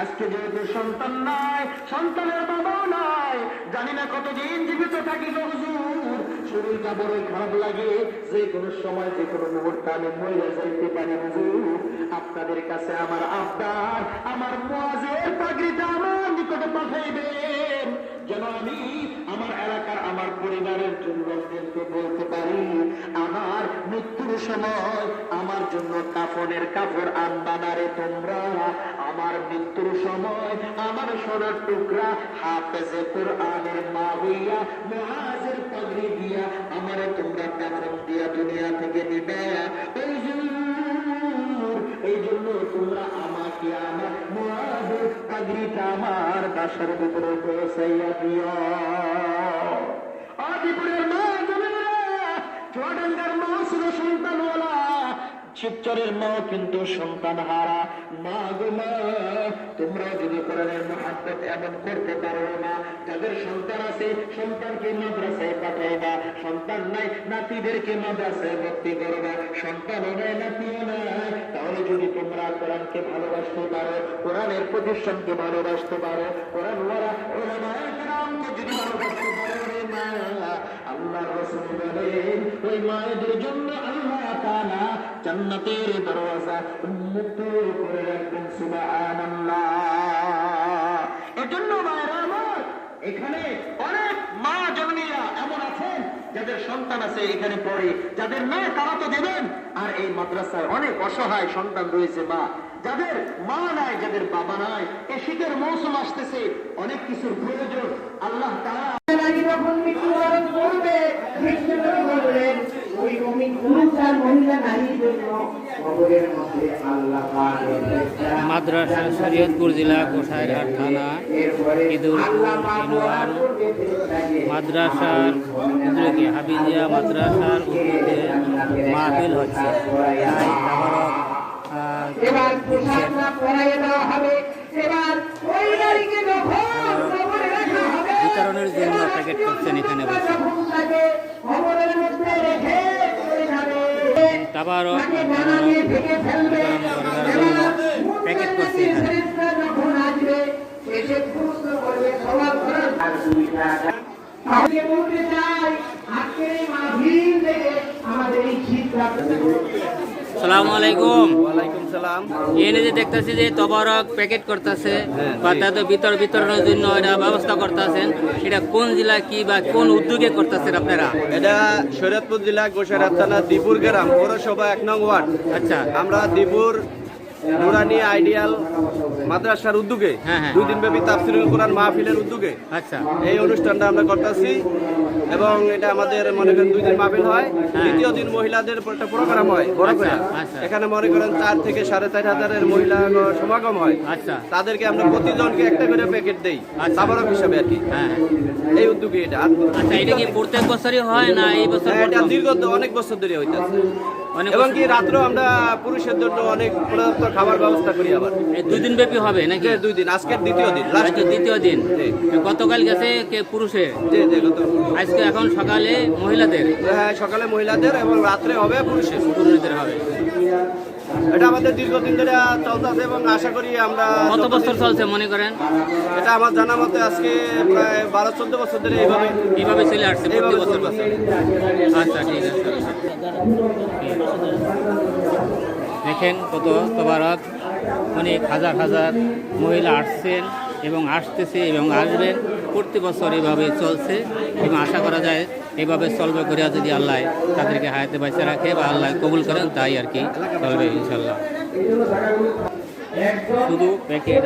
আজকে যেহেতু সন্তান নাই, সন্তানের বাবাও নাই, জানি না কতদিন জীবিত হুজুর। শরীরটা খারাপ লাগে, যে কোনো সময়, যে কোনো মুহূর্তে আমি যাইতে পারি হুজুর। আপনাদের কাছে আমার আবদার, আমার মোয়াজের পাগড়িটা আমার নিকটে পাঠাইবেন। যেন আমি আমার এলাকার, আমার পরিবারের কিন্তু বলতে পারি, আমার মৃত্যুর সময়, আমার জন্য কাফনের কাপড় আনবানারে তোমরা, আমার মৃত্যুর সময়, আমার সোনার টুকরা হাফেজে কোরআনের মা হইয়া, মহাজের পাগড়ি দিয়া আমার তোমরা কাফন দিয়া দুনিয়া থেকে নিবে। এই জন্য তোমরা আমাকে আমার মহাজের পাগড়িটা আমার বাসার ভিতরে পৌঁছাইয়া দিও। আদিপুরের মা জমিরা চুয়াডাঙ্গার মা ছিল সন্তানওয়ালা। শিবচরের মা কিন্তু সন্তান হারা। মা গো মা, তোমরা যদি কোরআনের মহাব্বত এমন করতে পারো না, যাদের সন্তান আছে, সন্তানকে মাদ্রাসায় পাঠাইবা সন্তান নাই, নাতিদেরকে মাদ্রাসায় ভর্তি করবা সন্তানও নাই, নাতিও নাই। তাহলে যদি তোমরা কোরআনকে ভালোবাসতে পারো, কোরআনের প্রতিষ্ঠানকে ভালোবাসতে পারো কোরআন ওরা কেরামকে যদি ভালোবাসতে পারো, রে আল্লাহ রাসূল বলেন, ওই মায়েদের জন্য আল্লাহ তাআলা জান্নাতের দরওয়াজা উন্মুক্ত করে রাখবেন, সুবহানাল্লাহ। এজন্য আমার এখানে অনেক মা জননীরা এমন আছেন, যাদের সন্তান আছে এখানে পড়ে, যাদের মেয়ে তারা তো দেবেন, আর এই মাদ্রাসায় অনেক অসহায় সন্তান রয়েছে মা। যাদের মা নাই, যাদের বাবা নাই এই শীতের মৌসুম আসতেছে, অনেক কিছুর প্রয়োজন, আল্লাহ তারা যখন মৃত্যুবরণ করবে মৃত্যুবরণ করবেন ওই অমিত পুরুষার মাদ্রাসা শরীয়তপুর জেলা গোসাইরহাট থানা ফেরেশতাকে মাদ্রাসার উদ্যোগে হাবিজিয়া মাদ্রাসার উদ্যোগে মাহফিল হচ্ছে। বিতরণের জন্য প্যাকেট করছেন এখানে বসে যখন তাকে কবরের মধ্যে রেখে চলে যাবে প্যাকেট করছে থেকে আমাদের এই সালামু আলাইকুম। ওয়ালাইকুম সালাম। এনে যে দেখতেছি যে তবারক প্যাকেট করতেছে বা তাদের ভিতর বিতরণের জন্য এটা ব্যবস্থা করতেছেন সেটা কোন জেলা কি বা কোন উদ্যোগে করতেছেন আপনারা? এটা শরীয়তপুর জেলা গোসাইরাত থানা দীপুর গ্রাম পৌরসভা এক নং ওয়ার্ড। আচ্ছা। আমরা দীপুর নুরানি আইডিয়াল মাদ্রাসার উদ্যোগে হ্যাঁ, হ্যাঁ। দুই দিন ব্যাপী তাফসিরুল কোরআন মাহফিলের উদ্যোগে আচ্ছা। এই অনুষ্ঠানটা আমরা করতেছি এবং এটা আমাদের মনে করেন দুই দিন মাহফিল হয়। দ্বিতীয় দিন মহিলাদের একটা প্রোগ্রাম হয়। বড় করে। হ্যাঁ। আচ্ছা, আচ্ছা। এখানে মনে করেন চার থেকে সাড়ে চার হাজারের মহিলা সমাগম হয়। আচ্ছা। তাদেরকে আমরা প্রতিজনকে একটা করে প্যাকেট দেই। তাবারক হিসাবে আর কি। হ্যাঁ এই উদ্যোগে এটা। আচ্ছা এটা কি প্রত্যেক বছরই হয় না এই বছর হ্যাঁ, এটা দীর্ঘ অনেক বছর ধরে হইতেছে। এবং কি রাত্রেও আমরা পুরুষের জন্য অনেক পর্যাপ্ত খাবার ব্যবস্থা করি আবার। দুই দিন ব্যাপী হবে নাকি? দুই দিন আজকের দ্বিতীয় দিন লাস্ট দ্বিতীয় দিন। গতকাল গেছে কে পুরুষের গত আজকে এখন সকালে মহিলাদের? হ্যাঁ সকালে মহিলাদের এবং রাত্রে হবে পুরুষের। পুরুষদের হবে। এটা আমাদের দীর্ঘদিন ধরে চলতেছে এবং আশা করি আমরা কত বছর চলছে মনে করেন? এটা আমার জানা মতে আজকে প্রায় বারো চোদ্দ বছর ধরে এইভাবে এইভাবে চলে আসছে এইভাবে বছর চলতেছে। আচ্ছা ঠিক আছে দেখেন কত তবারক অনেক হাজার হাজার মহিলা আসছেন এবং আসতেছে এবং আসবেন। প্রতি বছর এভাবে চলছে এবং আশা করা যায় এভাবে চলবে করিয়া যদি আল্লাহ তাদেরকে হায়াতে বাঁচে রাখে বা আল্লাহ কবুল করেন, তাই আর কি চলবে ইনশাল্লাহ শুধু প্যাকেট